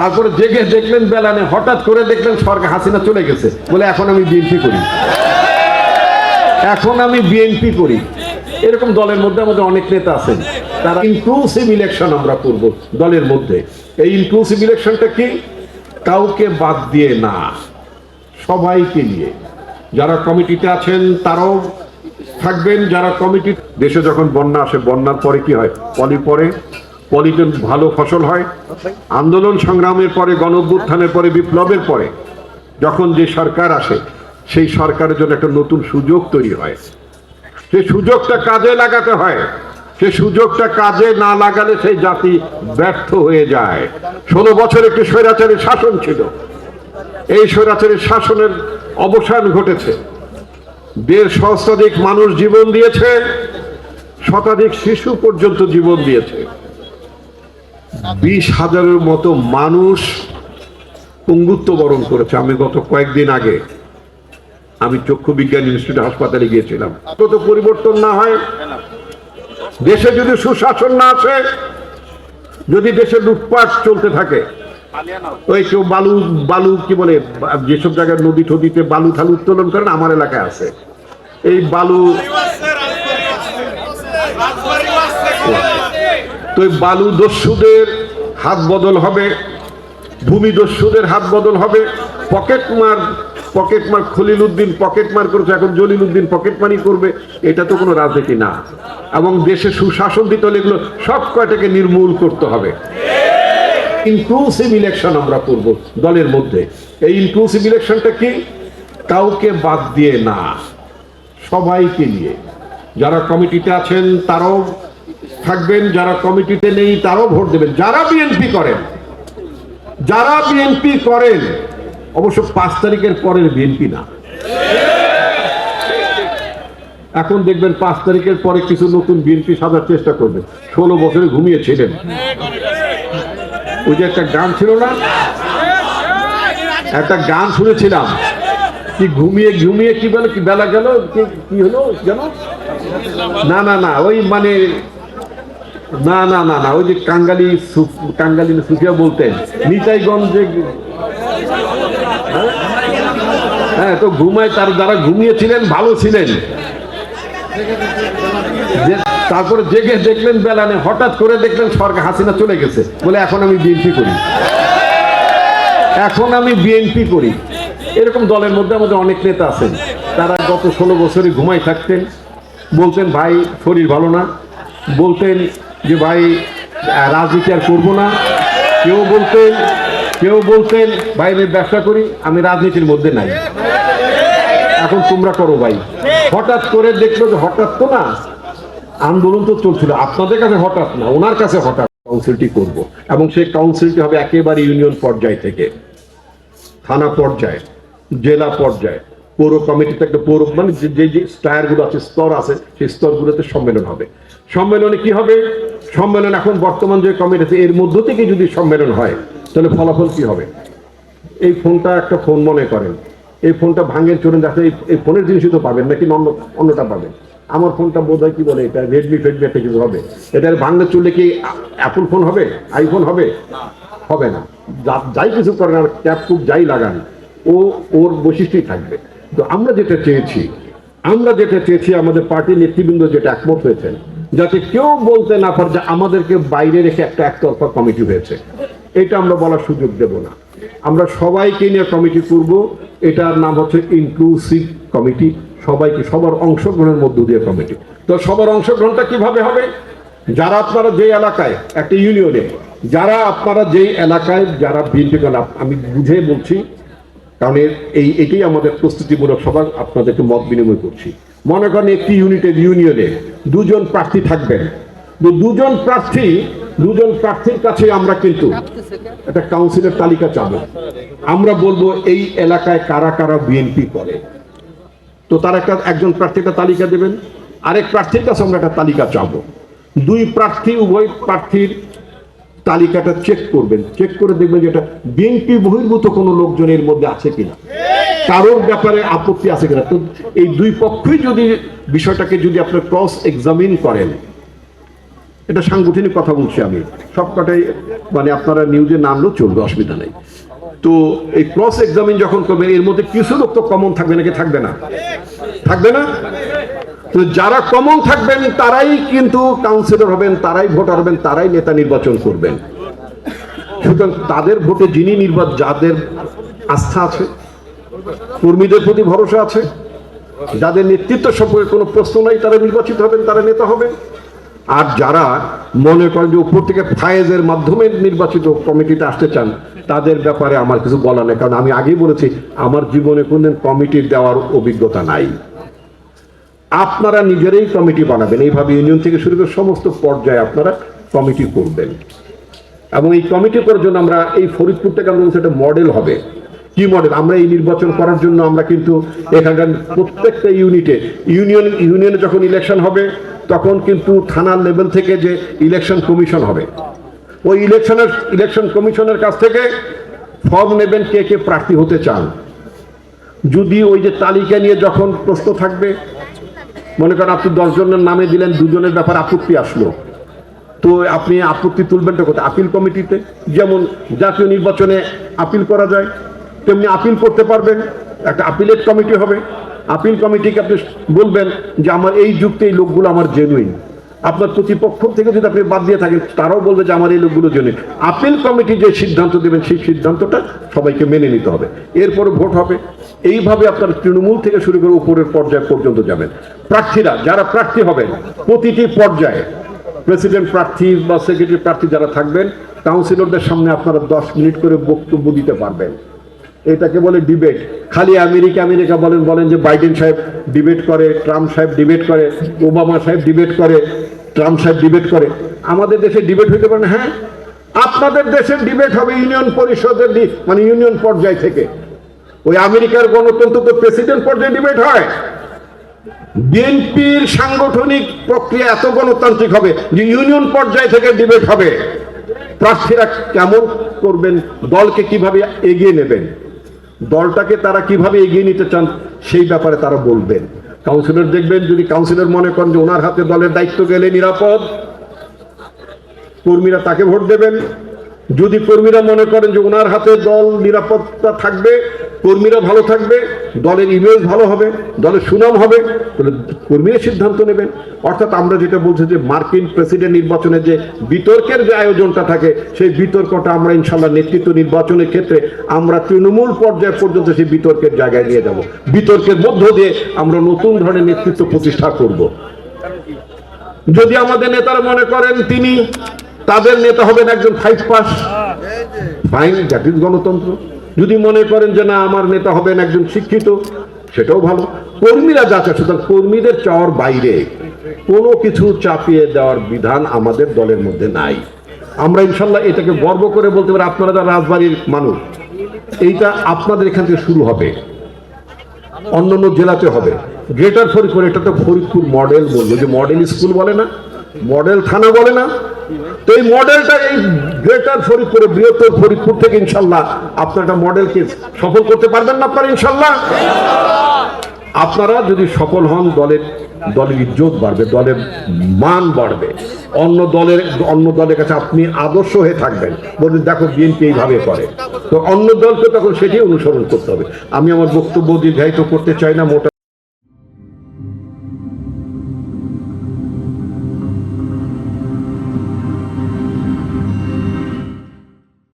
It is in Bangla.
তারপরে জেগে দেখলেন বেলানে, হঠাৎ করে দেখলেন সরকার হাসিনা চলে গেছে। বলে, এখন আমি বিএনপি করি। এখন আমি বিএনপি করি। এরকম দলের মধ্যে আমাদের অনেক নেতা আছেন। তারা ইনক্লুসিভ ইলেকশন আমরা করব দলের মধ্যে। এই ইনক্লুসিভ ইলেকশনটা কি? কাউকে বাদ দিয়ে না, সবাইকে নিয়ে। যারা কমিটিতে আছেন, তারাও থাকবেন। যারা কমিটি দেশে যখন বন্যা আসে, বন্যার পরে কি হয়? পলি পরে পলিতে ভালো ফসল হয়, আন্দোলন সংগ্রামের পরে গণভ্যুত্থানের পরে, বিপ্লবের পরে, যখন যে সরকার আসে, সেই সরকারের জন্য একটা নতুন সুযোগ তৈরি হয়। সেই সুযোগটা কাজে লাগাতে হয়। সে সুযোগটা কাজে না লাগালে সেই জাতি ব্যর্থ হয়ে যায়। ষোলো বছর একটি স্বৈরাচারী শাসন ছিল। এই স্বৈরাচারী শাসনের অবসান ঘটেছে। দেড় সহস্রাধিক মানুষ জীবন দিয়েছে। শতাধিক শিশু পর্যন্ত জীবন দিয়েছে। বিশ হাজারের মতো মানুষ পঙ্গুত্ব বরণ করেছে। আমি গত কয়েকদিন আগে আমি চক্ষু বিজ্ঞান ইনস্টিটিউট হাসপাতালে গিয়েছিলাম। কত পরিবর্তন না হয়, দেশে যদি সুশাসন না আসে, যদি দেশে লুটপাট চলতে থাকে, ওই কেউ বালু বালু কি বলে, যেসব জায়গায় নদী টদিতে বালু থালু উত্তোলন করেন, আমার এলাকায় আছে। এই বালু তো বালু দস্যুদের হাত বদল হবে, ভূমি দস্যুদের হাত বদল হবে। পকেট মার পকেট মার খলিল উদ্দিন পকেট মার করেছে, এখন জলিল উদ্দিন পকেট করবে, এটা তো কোনো রাজনীতি না। এবং দেশে সুশাসন দিতে হলে এগুলো সব কয়টাকে নির্মূল করতে হবে। ইনক্লুসিভ ইলেকশন আমরা করব দলের মধ্যে। এই ইনক্লুসিভ ইলেকশনটা কি? কাউকে বাদ দিয়ে না, সবাইকে নিয়ে। যারা কমিটিতে আছেন, তারাও থাকবেন, যারা কমিটিতে নেই তারাও ভোট দেবেন। যারা বিএনপি করেন, যারা বিএনপি করেন, অবশ্য পাঁচ তারিখের পরের বিএনপি না। এখন দেখবেন পাঁচ তারিখের পরে কিছু নতুন বিএনপি সাজার চেষ্টা করবে ষোলো বছরে ঘুমিয়েছিলেন। ওই যে একটা গান ছিল না? একটা গান শুনেছিলাম। কি ঘুমিয়ে ঘুমিয়ে কি বলে, কি বেলা গেল, কি হলো জানো না না না, ওই মানে না না না না, ওই যে কাঙ্গালি কাঙ্গালি সুফিয়া বলতেন, নিতাইগঞ্জে হ্যাঁ? হ্যাঁ তো ঘুমায় তার যারা ঘুমিয়েছিলেন, ভালো ছিলেন। তারপরে জেগে দেখলেন বেলানে, হঠাৎ করে দেখলেন সরকার হাসিনা চলে গেছে। বলে, এখন আমি বিএনপি করি। এখন আমি বিএনপি করি। এরকম দলের মধ্যে আমাদের অনেক নেতা আছেন। তারা গত ষোলো বছরে ঘুমাই থাকতেন। বলতেন, ভাই, শরীর ভালো না। বলতেন যে ভাই রাজনীতি আর করব না। কেউ বলতেন কেউ বলতেন, ভাই, আমি ব্যবসা করি, আমি রাজনীতির মধ্যে নাই। এখন তোমরা করো ভাই। হঠাৎ করে দেখল যে হঠাৎ তো না, আন্দোলন তো চলছিল। আপনাদের কাছে হঠাৎ না, ওনার কাছে হঠাৎ কাউন্সিলটি করব। এবং সেই কাউন্সিলটি হবে একেবারে ইউনিয়ন পর্যায় থেকে। থানা পর্যায়ে, জেলা পর্যায়ে। পৌর কমিটিতে একটা পৌর মানে যে- যে স্টায়ারগুলো আছে, স্তর আছে, সেই স্তরগুলোতে সম্মেলন হবে। সম্মেলনে কি হবে? সম্মেলন এখন বর্তমান যে কমিটি আছে এর মধ্য থেকে যদি সম্মেলন হয়, তাহলে ফলাফল কি হবে? এই ফোনটা একটা ফোন মনে করেন। এই ফোনটা ভাঙেন চলুন দেখেন এই- ফোনের জিনিসই তো পাবেন, নাকি অন্য, অন্যটা পাবেন? আমার ফোনটা বোধ হয় কি বলে, এটা রেডমি ফেডমি একটা কিছু হবে। এটার ভাঙলে চললে কি অ্যাপল ফোন হবে? আইফোন হবে? হবে না। যাই কিছু করেন আর ক্যাপ কুপ যাই লাগান, ও, ওর বৈশিষ্ট্যই থাকবে। তো আমরা যেটা চেয়েছি, আমরা যেটা চেয়েছি, আমাদের পার্টির নেতৃবৃন্দ যেটা একমত হয়েছেন, যাতে কেউ বলতে না পারে যে আমাদেরকে বাইরে রেখে একটা একতরফা কমিটি হয়েছে। এটা আমরা বলার সুযোগ দেব না। আমরা সবাইকে নিয়ে কমিটি করব। এটার নাম হচ্ছে ইনক্লুসিভ কমিটি। সবাইকে, সবার অংশগ্রহণের মধ্য দিয়ে কমিটি। তো সবার অংশগ্রহণটা কীভাবে হবে? যারা আপনারা যে এলাকায়, একটা ইউনিয়নে যারা আপনারা যেই এলাকায়, যারা বিএনপি আমি বুঝে বলছি কারণ এই, এটাই আমাদের প্রস্তুতিমূলক সভা, আপনাদেরকে মত বিনিময় করছি। মনে করেন একটি ইউনিটের ইউনিয়নে দুজন প্রার্থী থাকবেন। দুজন প্রার্থী, দুজন প্রার্থীর কাছে আমরা কিন্তু একটা কাউন্সিলের তালিকা চাবো। আমরা বলব, এই এলাকায় কারা কারা বিএনপি করে? তো তার একটা, একজন প্রার্থী একটা তালিকা দেবেন। আরেক প্রার্থীর কাছে আমরা একটা তালিকা চাবো। দুই প্রার্থী, উভয় প্রার্থীর তালিকাটা চেক করবেন। চেক করে দেখবেন যে এটা বিএনপি বহির্ভূত কোনো লোকজনের মধ্যে আছে কিনা। কারোর ব্যাপারে আপত্তি আছে কিনা। তো এই দুই পক্ষই যদি বিষয়টাকে যদি আপনার ক্রস এক্সামিন করেন, এটা সাংগঠনিক কথা বলছি আমি। সবকটাই মানে আপনারা নিউজে নামলেও চলবে, অসুবিধা নেই। তো এই ক্রস এক্সামিন যখন করবেন, এর মধ্যে কিছু লোক তো কমন থাকবে নাকি? থাকবে না। থাকবে না? তো যারা কমন থাকবেন, তারাই কিন্তু কাউন্সিলর হবেন, তারাই ভোটার হবেন, তারাই নেতা নির্বাচন করবেন। সুতরাং তাদের ভোটে যিনি নির্বাচন যাদের আস্থা আছে, কর্মীদের প্রতি ভরসা আছে, যাদের নেতৃত্ব সম্পর্কে কোনো প্রশ্ন নাই, তারা নির্বাচিত হবেন, তারা নেতা হবেন। আর যারা মনে করেন যে উপর থেকে ফায়েজের মাধ্যমে নির্বাচিত কমিটিতে আসতে চান, তাদের ব্যাপারে আমার কিছু বলা নেই। কারণ আমি আগেই বলেছি, আমার জীবনে কোনদিন কমিটির দেওয়ার অভিজ্ঞতা নাই। আপনারা নিজেরাই কমিটি বানাবেন। এইভাবে ইউনিয়ন থেকে শুরু করে সমস্ত পর্যায়ে আপনারা কমিটি করবেন। এবং এই কমিটি করার জন্য আমরা এই ফরিদপুরটাকে আমরা একটা মডেল হবে। কি মডেল? আমরা এই নির্বাচন করার জন্য আমরা কিন্তু এখানকার প্রত্যেকটা ইউনিটে, ইউনিয়ন, ইউনিয়নে যখন ইলেকশন হবে, তখন কিন্তু থানার লেভেল থেকে যে ইলেকশন কমিশন হবে। ওই ইলেকশনের ইলেকশন কমিশনের কাছ থেকে ফর্ম নেবেন কে কে প্রার্থী হতে চান। যদি ওই যে তালিকা নিয়ে যখন প্রশ্ন থাকবে মনে করেন আপনি দশ জনের নামে দিলেন, দুজনের ব্যাপার আপত্তি আসলো। তো আপনি আপত্তি তুলবেন তো কোথায়? আপিল কমিটিতে, যেমন জাতীয় নির্বাচনে আপিল করা যায়, তেমনি আপিল করতে পারবেন, একটা আপিলেট কমিটি হবে। আপিল কমিটিকে আপনি বলবেন যে, আমার এই যুক্তি, এই লোকগুলো আমার জেনুইন আপনার প্রতিপক্ষ থেকে যদি আপনি বাদ দিয়ে থাকেন, তারাও বলবে যে আমার এই লোকগুলো জেনুইন আপিল কমিটি যে সিদ্ধান্ত দেবেন, সেই সিদ্ধান্তটা সবাইকে মেনে নিতে হবে। এরপরে ভোট হবে। এইভাবে আপনার তৃণমূল থেকে শুরু করে উপরের পর্যায় পর্যন্ত যাবেন। প্রার্থীরা, যারা প্রার্থী হবেন, প্রতিটি পর্যায়ে প্রেসিডেন্ট প্রার্থী বা সেক্রেটারি প্রার্থী যারা থাকবেন, কাউন্সিলরদের সামনে আপনারা দশ মিনিট করে বক্তব্য দিতে পারবেন। এটাকে বলে ডিবেট। খালি আমেরিকা আমেরিকা বলেন বলেন যে বাইডেন সাহেব ডিবেট করে, ট্রাম্প সাহেব ডিবেট করে, ওবামা সাহেব ডিবেট করে, ট্রাম্প সাহেব ডিবেট করে। আমাদের দেশে ডিবেট হইতে পারে হ্যাঁ? আপনাদের দেশের ডিবেট হবে ইউনিয়ন পরিষদের মানে ইউনিয়ন পর্যায় থেকে। ওই আমেরিকার গণতন্ত্র তো প্রেসিডেন্ট পর্যায়ে ডিবেট হয়। বিএনপির সাংগঠনিক প্রক্রিয়া এত গণতান্ত্রিক হবে যে ইউনিয়ন পর্যায় থেকে ডিবেট হবে। প্রার্থীরা কেমন করবেন, দলকে কীভাবে এগিয়ে নেবেন? দলটাকে তারা কীভাবে এগিয়ে নিতে চান, সেই ব্যাপারে তারা বলবেন। কাউন্সিলর দেখবেন, যদি কাউন্সিলর মনে করেন যে ওনার হাতে দলের দায়িত্ব গেলে নিরাপদ, কর্মীরা তাকে ভোট দেবেন। যদি কর্মীরা মনে করেন যে ওনার হাতে দল নিরাপত্তা থাকবে, কর্মীরা ভালো থাকবে, দলের ইমেজ ভালো হবে, দলের সুনাম হবে, তাহলে কর্মীরা সিদ্ধান্ত নেবেন। অর্থাৎ আমরা যেটা বলছি যে মার্কিন প্রেসিডেন্ট নির্বাচনে যে বিতর্কের যে আয়োজনটা থাকে, সেই বিতর্কটা আমরা ইনশাল্লাহ নেতৃত্ব নির্বাচনের ক্ষেত্রে আমরা তৃণমূল পর্যায় পর্যন্ত সেই বিতর্কের জায়গায় নিয়ে যাব। বিতর্কের মধ্য দিয়ে আমরা নতুন ধরনের নেতৃত্ব প্রতিষ্ঠা করব। যদি আমাদের নেতারা মনে করেন তিনি তাদের নেতা হবেন একজন ফাইভ পাস ফাইন ইজ গণতন্ত্র। যদি মনে করেন যে না, আমার নেতা হবেন একজন শিক্ষিত, সেটাও ভালো। কর্মীরা যা চায়, সুতরাং কর্মীদের চাওয়ার বাইরে কোনো কিছু চাপিয়ে দেওয়ার বিধান আমাদের দলের মধ্যে নাই। আমরা ইনশাল্লাহ এটাকে গর্ব করে বলতে পারি, আপনারা যারা রাজবাড়ির মানুষ, এইটা আপনাদের এখান থেকে শুরু হবে। অন্যান্য জেলাতে হবে। গ্রেটার ফরিদপুর এটা তো ফরিদপুর মডেল বলব। যে মডেল স্কুল বলে না মডেল থানা বলে না তো এই মডেলটা এই গ্রেটার ফরিদপুরে, বৃহত্তর ফরিদপুর থেকে ইনশাল্লাহ আপনার একটা মডেলকে সফল করতে পারবেন না আপনারা ইনশাল্লাহ। আপনারা যদি সফল হন, দলের দলের ইজ্জত বাড়বে, দলের মান বাড়বে। অন্য দলের অন্য দলের কাছে আপনি আদর্শ হয়ে থাকবেন। বলবেন দেখো বিএনপি এইভাবে করে। তো অন্য দলকে তখন সেটি অনুসরণ করতে হবে। আমি আমার বক্তব্য দীর্ঘায়িত করতে চাই না, মোটা